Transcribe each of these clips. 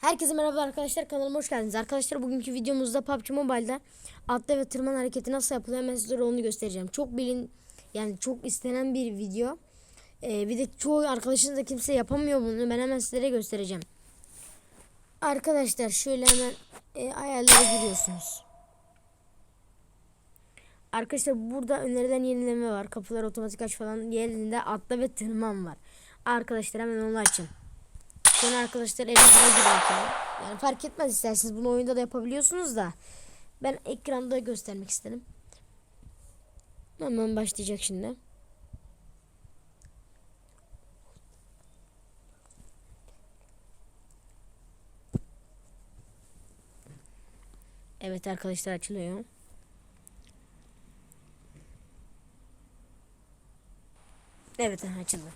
Herkese merhaba arkadaşlar kanalıma hoş geldiniz. Arkadaşlar bugünkü videomuzda PUBG Mobile'da atla ve tırman hareketi nasıl yapılıyor hemen sizlere onu göstereceğim. Çok bilin yani çok istenen bir video. Ee, bir de çoğu arkadaşınız da kimse yapamıyor bunu. Ben hemen sizlere göstereceğim. Arkadaşlar şöyle hemen e, ayarlara giriyorsunuz. Arkadaşlar burada önerilen yenileme var. Kapılar otomatik aç falan. Yerinde atla ve tırman var. Arkadaşlar hemen onu açın. Sonra arkadaşlar ekrana giriyor. Yani fark etmez isterseniz bunu oyunda da yapabiliyorsunuz da. Ben ekranda göstermek istedim. Hemen başlayacak şimdi. Evet arkadaşlar açılıyor. Evet açıldı.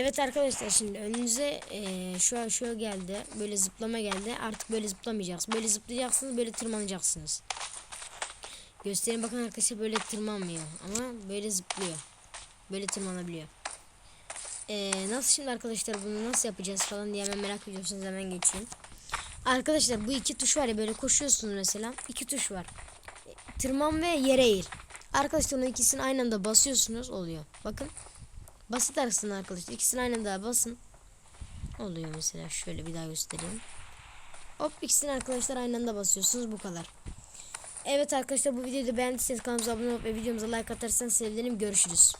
Evet arkadaşlar şimdi önünüze eee, şu an şu geldi. Böyle zıplama geldi. Artık böyle zıplamayacaksınız. Böyle zıplayacaksınız. Böyle tırmanacaksınız. Göstereyim bakın arkadaşlar böyle tırmanmıyor. Ama böyle zıplıyor. Böyle tırmanabiliyor. Eee, nasıl şimdi arkadaşlar bunu nasıl yapacağız falan diye hemen merak ediyorsanız hemen geçeyim. Arkadaşlar bu iki tuş var ya böyle koşuyorsunuz mesela. iki tuş var. E, Tırman ve yere eğil. Arkadaşlar onun ikisini aynı anda basıyorsunuz oluyor. Bakın. Basit aslında arkadaşlar. İkisini aynı anda basın. Oluyor mesela. Şöyle bir daha göstereyim. Hop ikisini arkadaşlar aynı anda basıyorsunuz. Bu kadar. Evet arkadaşlar bu videoyu da beğendiyseniz kanalımıza abone olup ve videomuza like atarsanız sevinirim. Görüşürüz.